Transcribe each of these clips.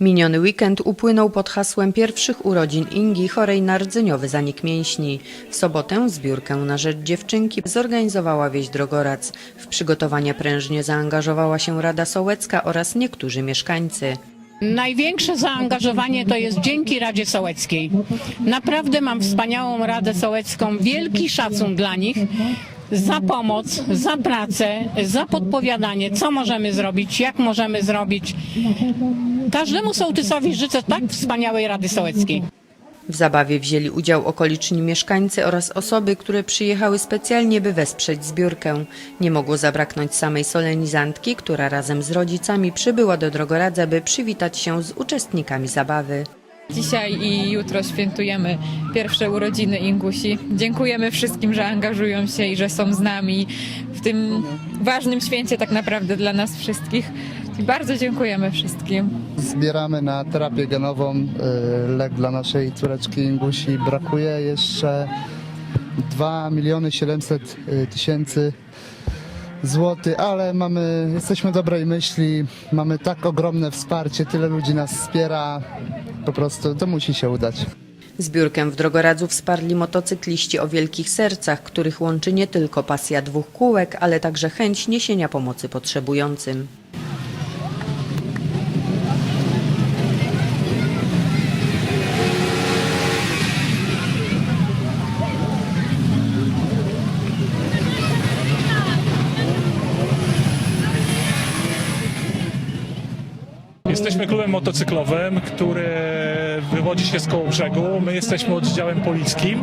Miniony weekend upłynął pod hasłem pierwszych urodzin Ingi, chorej na rdzeniowy zanik mięśni. W sobotę zbiórkę na rzecz dziewczynki zorganizowała wieś Drogorac. W przygotowania prężnie zaangażowała się Rada Sołecka oraz niektórzy mieszkańcy. Największe zaangażowanie to jest dzięki Radzie Sołeckiej. Naprawdę mam wspaniałą Radę Sołecką, wielki szacun dla nich za pomoc, za pracę, za podpowiadanie, co możemy zrobić, jak możemy zrobić. Każdemu sołtysowi życzę tak wspaniałej Rady Sołeckiej. W zabawie wzięli udział okoliczni mieszkańcy oraz osoby, które przyjechały specjalnie, by wesprzeć zbiórkę. Nie mogło zabraknąć samej solenizantki, która razem z rodzicami przybyła do Drogoradza, by przywitać się z uczestnikami zabawy. Dzisiaj i jutro świętujemy pierwsze urodziny Ingusi. Dziękujemy wszystkim, że angażują się i że są z nami w tym ważnym święcie tak naprawdę dla nas wszystkich. I bardzo dziękujemy wszystkim. Zbieramy na terapię genową y, lek dla naszej córeczki Ingusi. Brakuje jeszcze 2 miliony 700 y, tysięcy złotych, ale mamy, jesteśmy dobrej myśli, mamy tak ogromne wsparcie, tyle ludzi nas wspiera, po prostu to musi się udać. Zbiórkę w Drogoradzu wsparli motocykliści o wielkich sercach, których łączy nie tylko pasja dwóch kółek, ale także chęć niesienia pomocy potrzebującym. Jesteśmy klubem motocyklowym, który wywodzi się z koło brzegu. My jesteśmy oddziałem polickim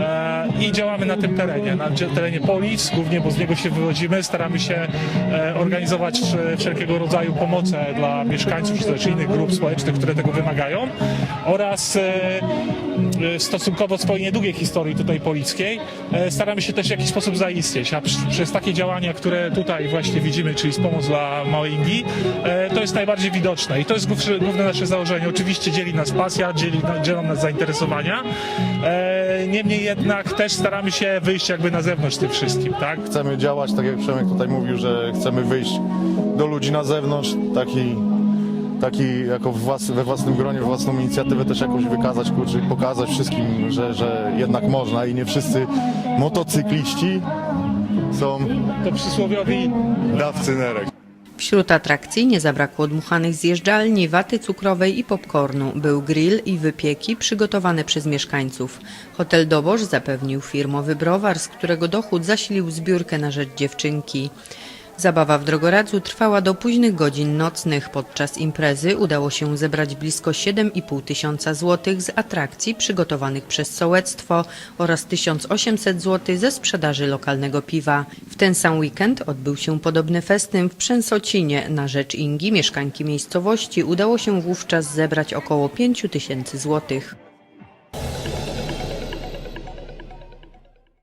e, i działamy na tym terenie, na terenie Polic, głównie bo z niego się wywodzimy. Staramy się e, organizować e, wszelkiego rodzaju pomoce dla mieszkańców czy też innych grup społecznych, które tego wymagają oraz stosunkowo swojej niedługiej historii tutaj polickiej staramy się też w jakiś sposób zaistnieć, a przez takie działania, które tutaj właśnie widzimy, czyli pomoc dla małej Indii, to jest najbardziej widoczne i to jest główne, nasze założenie. Oczywiście dzieli nas pasja, dzieli, dzielą nas zainteresowania, e, niemniej jednak też staramy się wyjść jakby na zewnątrz tym wszystkim, tak? chcemy działać, tak jak Przemek tutaj mówił, że chcemy wyjść do ludzi na zewnątrz, taki, taki jako włas, we własnym gronie, własną inicjatywę też jakoś wykazać, kurczę, pokazać wszystkim, że, że jednak można i nie wszyscy motocykliści są To przysłowiowi dawcy nerek. Wśród atrakcji nie zabrakło dmuchanych zjeżdżalni, waty cukrowej i popcornu. Był grill i wypieki przygotowane przez mieszkańców. Hotel Dobosz zapewnił firmowy browar, z którego dochód zasilił zbiórkę na rzecz dziewczynki. Zabawa w Drogoradzu trwała do późnych godzin nocnych. Podczas imprezy udało się zebrać blisko 7,5 tysiąca złotych z atrakcji przygotowanych przez sołectwo oraz 1800 zł ze sprzedaży lokalnego piwa. W ten sam weekend odbył się podobny festyn w Przęsocinie. Na rzecz Ingi, mieszkanki miejscowości, udało się wówczas zebrać około 5 tysięcy złotych.